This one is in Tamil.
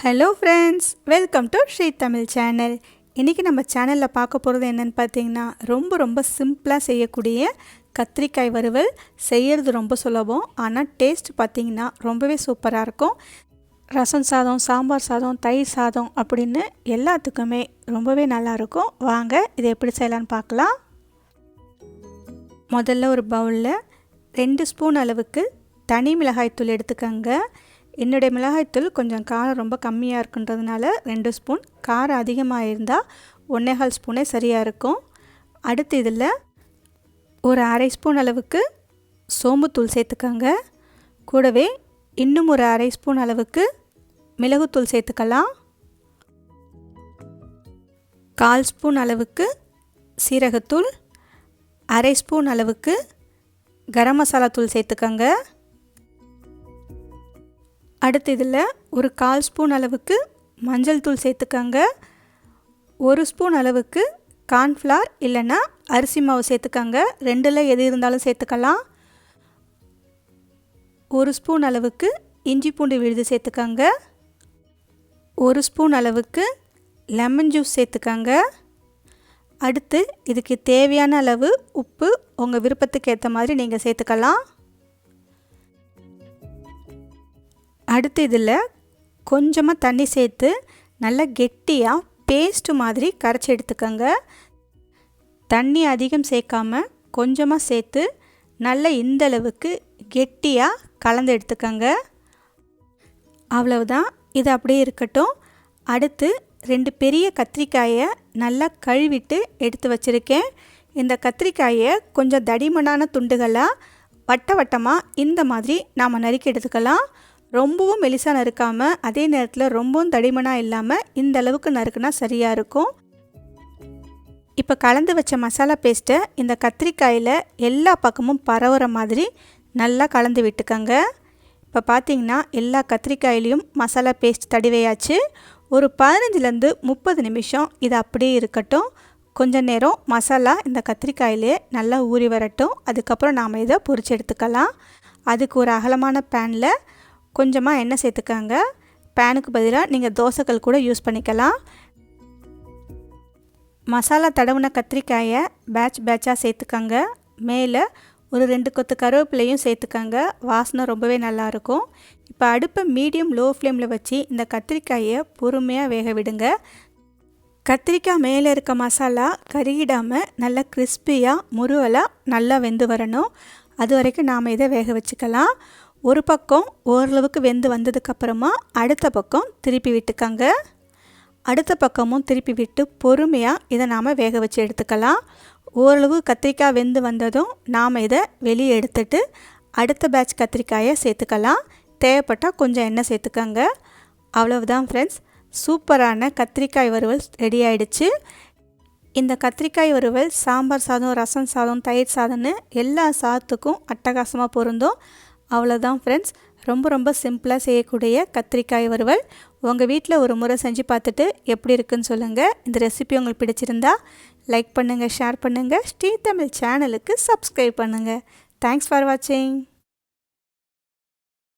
Hello friends welcome to Shri Tamil channel இன்றைக்கி நம்ம சேனலில் பார்க்க போகிறது என்னென்னு பார்த்தீங்கன்னா ரொம்ப ரொம்ப சிம்பிளாக செய்யக்கூடிய கத்திரிக்காய் வறுவல். செய்கிறது ரொம்ப சுலபம் ஆனால் டேஸ்ட் பார்த்திங்கன்னா ரொம்பவே சூப்பராக இருக்கும். ரசம் சாதம் சாம்பார் சாதம் தயிர் சாதம் அப்படின்னு எல்லாத்துக்குமே ரொம்பவே நல்லாயிருக்கும் வாங்க இதை எப்படி செய்யலான்னு பார்க்கலாம். முதல்ல ஒரு பவுலில் ரெண்டு ஸ்பூன் அளவுக்கு தனி மிளகாய் தூள் எடுத்துக்கோங்க. என்னுடைய மிளகாய்த்தூள் கொஞ்சம் காரம் ரொம்ப கம்மியாக இருக்குன்றதுனால ரெண்டு ஸ்பூன். காரம் அதிகமாக இருந்தால் ஒன்றேகால் ஸ்பூனே சரியாக இருக்கும். அடுத்து இதில் ஒரு அரை ஸ்பூன் அளவுக்கு சோம்புத்தூள் சேர்த்துக்கோங்க. கூடவே இன்னும் ஒரு அரை ஸ்பூன் அளவுக்கு மிளகுத்தூள் சேர்த்துக்கலாம். கால் ஸ்பூன் அளவுக்கு சீரகத்தூள். அரை ஸ்பூன் அளவுக்கு கரம் மசாலா தூள் சேர்த்துக்கோங்க. அடுத்து இதில் ஒரு கால் ஸ்பூன் அளவுக்கு மஞ்சள் தூள் சேர்த்துக்கோங்க. ஒரு ஸ்பூன் அளவுக்கு கார்ன்ஃப்ளார் இல்லைன்னா அரிசி மாவு சேர்த்துக்கோங்க. ரெண்டில் எது இருந்தாலும் சேர்த்துக்கலாம். ஒரு ஸ்பூன் அளவுக்கு இஞ்சி பூண்டு விழுது சேர்த்துக்கோங்க. ஒரு ஸ்பூன் அளவுக்கு லெமன் ஜூஸ் சேர்த்துக்கோங்க. அடுத்து இதுக்கு தேவையான அளவு உப்பு உங்கள் விருப்பத்துக்கு ஏற்ற மாதிரி நீங்கள் சேர்த்துக்கலாம். அடுத்து இதில் கொஞ்சமாக தண்ணி சேர்த்து நல்லா கெட்டியாக பேஸ்ட்டு மாதிரி கரைச்சி எடுத்துக்கோங்க. தண்ணி அதிகம் சேர்க்காம கொஞ்சமாக சேர்த்து நல்ல இந்தளவுக்கு கெட்டியாக கலந்து எடுத்துக்கோங்க. அவ்வளவுதான். இது அப்படியே இருக்கட்டும். அடுத்து ரெண்டு பெரிய கத்திரிக்காயை நல்லா கழுவிட்டு எடுத்து வச்சுருக்கேன். இந்த கத்திரிக்காயை கொஞ்சம் தடிமனான துண்டுகளாக வட்ட வட்டமாக இந்த மாதிரி நாம் நறுக்கி எடுத்துக்கலாம். ரொம்பவும் மெலிசாக நறுக்காமல் அதே நேரத்தில் ரொம்பவும் தடிமனாக இல்லாமல் இந்த அளவுக்கு நறுக்குனா சரியாக இருக்கும். இப்போ கலந்து வச்ச மசாலா பேஸ்ட்டை இந்த கத்திரிக்காயில் எல்லா பக்கமும் பரவுற மாதிரி நல்லா கலந்து விட்டுக்கோங்க. இப்போ பார்த்தீங்கன்னா எல்லா கத்திரிக்காயிலையும் மசாலா பேஸ்ட் தடிவையாச்சு. ஒரு பதினஞ்சுலேருந்து முப்பது நிமிஷம் இது அப்படியே இருக்கட்டும். கொஞ்ச நேரம் மசாலா இந்த கத்திரிக்காயிலே நல்லா ஊறி வரட்டும். அதுக்கப்புறம் நாம் இதை பொரிச்சு எடுத்துக்கலாம். அதுக்கு ஒரு அகலமான பேனில் கொஞ்சமாக எண்ணெய் சேர்த்துக்கோங்க. பேனுக்கு பதிலாக நீங்கள் தோசைகள் கூட யூஸ் பண்ணிக்கலாம். மசாலா தடவுன கத்திரிக்காயை பேட்ச் பேட்சாக சேர்த்துக்கோங்க. மேலே ஒரு ரெண்டு கொத்து கருவேப்பிலையும் சேர்த்துக்கோங்க. வாசனை ரொம்பவே நல்லாயிருக்கும் இப்போ அடுப்பை மீடியம் லோ ஃப்ளேமில் வச்சு இந்த கத்திரிக்காயை பொறுமையாக வேக விடுங்க. கத்திரிக்காய் மேலே இருக்க மசாலா கருகிடாமல் நல்லா கிறிஸ்பியாக முருவலாக நல்லா வெந்து வரணும். அது வரைக்கும் நாம் இதை வேக வச்சுக்கலாம். ஒரு பக்கம் ஓரளவுக்கு வெந்து வந்ததுக்கப்புறமா அடுத்த பக்கம் திருப்பி விட்டுக்கங்க. அடுத்த பக்கமும் திருப்பி விட்டு பொறுமையாக இதை நாம் வேக வச்சு எடுத்துக்கலாம். ஓரளவு கத்திரிக்காய் வெந்து வந்ததும் நாம் இதை வெளியே எடுத்துட்டு அடுத்த பேட்ச் கத்திரிக்காயை சேர்த்துக்கலாம். தேவைப்பட்டால் கொஞ்சம் எண்ணெய் சேர்த்துக்கங்க. அவ்வளவுதான் ஃப்ரெண்ட்ஸ் சூப்பரான கத்திரிக்காய் வறுவல் ரெடி ஆயிடுச்சு. இந்த கத்திரிக்காய் வறுவல் சாம்பார் சாதம் ரசம் சாதம் தயிர் சாதம்னு எல்லா சாதத்துக்கும் அட்டகாசமாக பொருந்தும். அவ்வளோதான் ஃப்ரெண்ட்ஸ் ரொம்ப ரொம்ப சிம்பிளாக செய்யக்கூடிய கத்திரிக்காய் வறுவல். உங்கள் வீட்டில் ஒரு முறை செஞ்சு பார்த்துட்டு எப்படி இருக்குன்னு சொல்லுங்கள் இந்த ரெசிபி உங்களுக்கு பிடிச்சிருந்தா லைக் பண்ணுங்கள் ஷேர் பண்ணுங்கள் ஸ்ரீ தமிழ் சேனலுக்கு சப்ஸ்கிரைப் பண்ணுங்கள் தேங்க்ஸ் ஃபார் வாட்சிங்